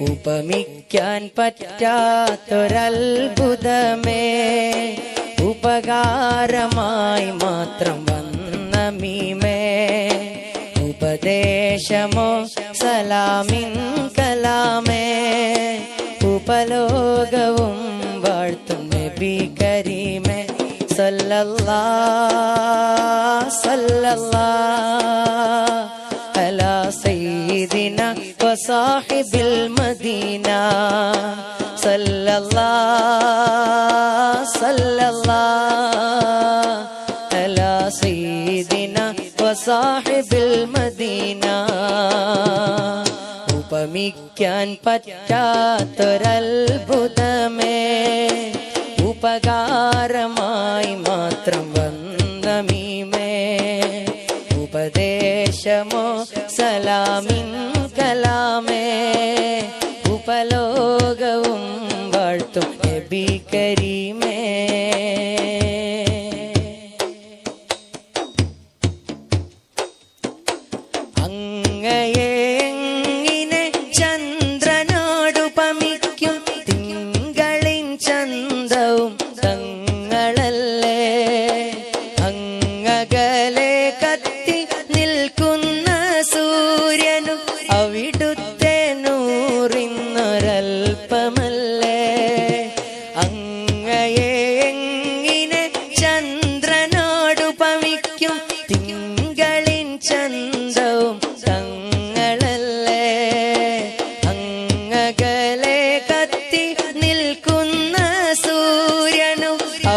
ഉപമിക്കാൻ പറ്റാത്തൊരത്ഭുതമേ. ഉപകാരമായി മാത്രം വന്ന മീമേ. ഉപദേശമോ സലാമിൻ കലാമേ. ഉപലോകവും വാഴ്ത്തും നബി കരീമേ. സല്ലല്ലാ സല്ലല്ലാ. അലാ സയ്യിദിന വസാഹിബിൽ മദീന സല്ലല്ലാ സല്ലല്ലാ അലാ സീദിന വസാഹിബിൽ മദീന ഉപമിക്കാൻ പറ്റാത്തൊരത്ഭുതമേ ഉപകാരമായി മാത്രം വന്നമീമേ ഉപദേശമോ സലാമിൻ കലാമേ ഉപലോകവും വാഴ്ത്തും നബി കരീമേ.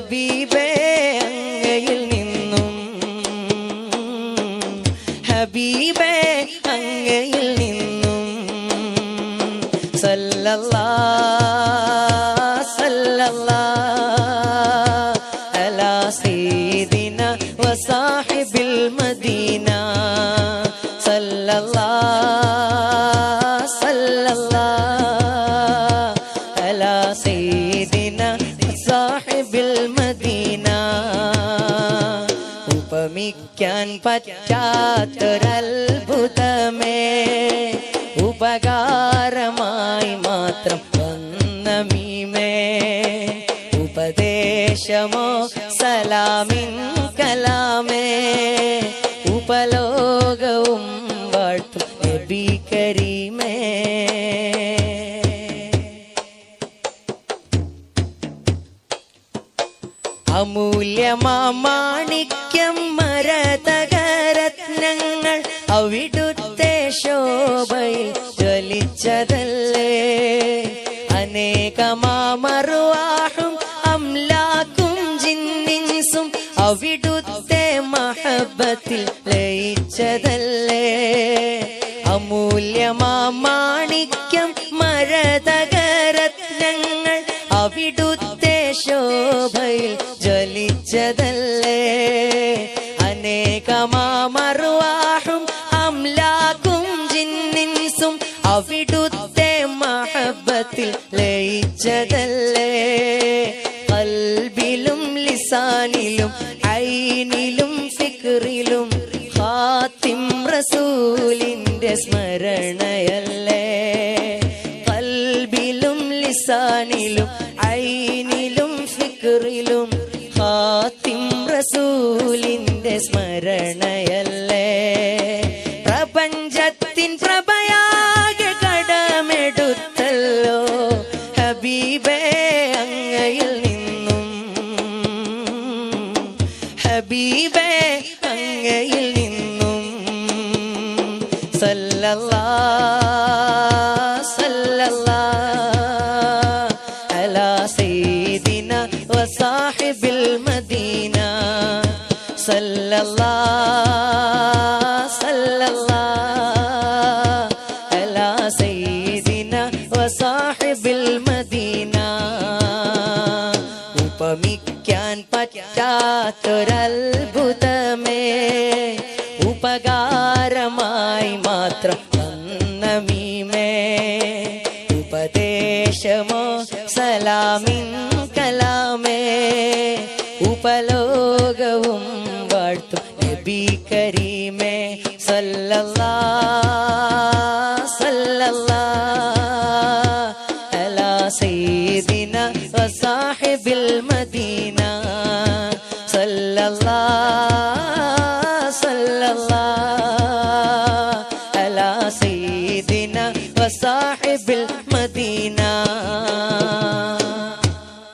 ഹബീബേ അങ്ങയിൽ നിന്നും. ഹബീബേ അങ്ങയിൽ നിന്നും. സല്ലല്ലാ സല്ലല്ലാ അലാ സീദിന വസാഹിബിൽ മദീന. സല്ലല്ലാ ഉപമിക്കാൻ പറ്റാത്തൊരത്ഭുതമേ. ഉപകാരമായി മാത്രം വന്ന മീമേ ഉപദേശമോ സലാമിൻ കലാമേ. ഉപലോകവും അമൂല്യമാണിക്യം മരതകരത്നങ്ങൾ അവിടുത്തെ ശോഭയിൽ ജ്വലിച്ചതല്ലേ? അനേകമാമറുവാഹും അംലാക്കും ജിന്നിൻസും അവിടുത്തെ മഹബത്തിൽ ലയിച്ചതല്ലേ? അമൂല്യമാണിക്യം മരതകരത്നങ്ങൾ അവിടുത്തെ ശോഭയിൽ അനേകമാമറുവാഹും അംലാക്കും ജിന്നിൻസും അവിടുത്തെ മഹബത്തിൽ ലയിച്ചതല്ലേ? കൽബിലും ലിസാനിലും ഐനിലും ഫിക്റിലും ഹാത്തിം റസൂലിന്റെ സ്മരണയല്ലേ? കൽബിലും ലിസാനിലും ഐനിലും ഫിക്റിലും ഹാത്തിം റസൂലിന്റെ സ്മരണയല്ലേ? പ്രപഞ്ചത്തിൻ പ്രഭയാകെ കടമെടുത്തല്ലോ. ഹബീബേ അങ്ങയിൽ നിന്നും. ഹബീബേ അങ്ങയിൽ നിന്നും. സല്ലല്ലാ ഉപമിക്കാൻ പറ്റാത്തൊരത്ഭുതമേ. ഉപകാരമായി മാത്രം നന്നമീമേ ഉപദേശമോ സലാമിൻ കലാമേ. ഉപലോകവും be